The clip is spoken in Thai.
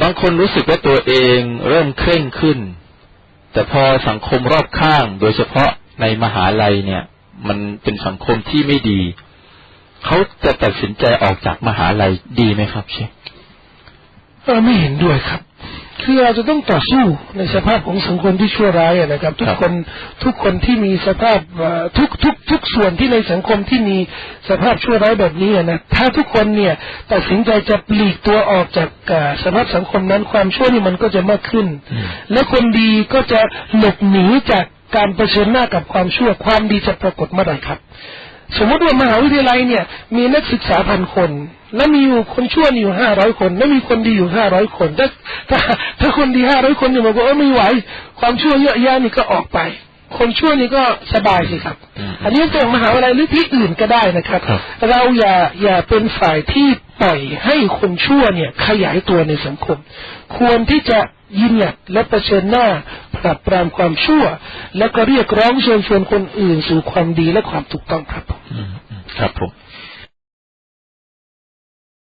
บางคนรู้สึกว่าตัวเองเริ่มเคร่งขึ้น แต่พอสังคมรอบข้าง โดยเฉพาะในมหาลัยเนี่ย มันเป็นสังคมที่ไม่ดี เขาจะตัดสินใจออกจากมหาลัยดีไหมครับ เชฟเออไม่เห็นด้วยครับ คือเราจะต้องต่อสู้ในสภาพของสังคมที่ชั่วร้ายอะนะครับ ทุกคนทุกคนที่มีสภาพเอ่อทุกทุกทุกส่วนที่ในสังคมที่มีสภาพชั่วร้ายแบบนี้อะนะถ้าทุกคนเนี่ยตัดสินใจจะปลีกตัวออกจากเอ่อสภาพสังคมนั้นความชั่วนี่มันก็จะมากขึ้น และคนดีก็จะหลบหนีจาก การเผชิญหน้ากับความชั่วความดีจะปรากฏเมื่อไหร่ครับ สมมติว่ามหาวิทยาลัยเนี่ย มีนักศึกษาพันคน แล้วมีอยู่คนชั่วอยู่ห้าร้อยคน แล้วมีคนดีอยู่ห้าร้อยคน ถ้าถ้าถ้าคนดีห้าร้อยคนเนี่ยบอกว่าเออไม่ไหว ความชั่วเยอะแยะนี่ก็ออกไป คนชั่วนี่ก็สบายสิครับ อันนี้ตัวมหาวิทยาลัยหรือที่อื่นก็ได้นะครับ เราอย่าอย่าเป็นฝ่ายที่ปล่อยให้คนชั่วเนี่ยขยายตัวในสังคม ควรที่จะยืนหยัดและเผชิญหน้า ปราบปรามความชั่ว แล้วก็เรียกร้องเชิญชวนคนอื่นสู่ความดีและความถูกต้องครับผมครับผม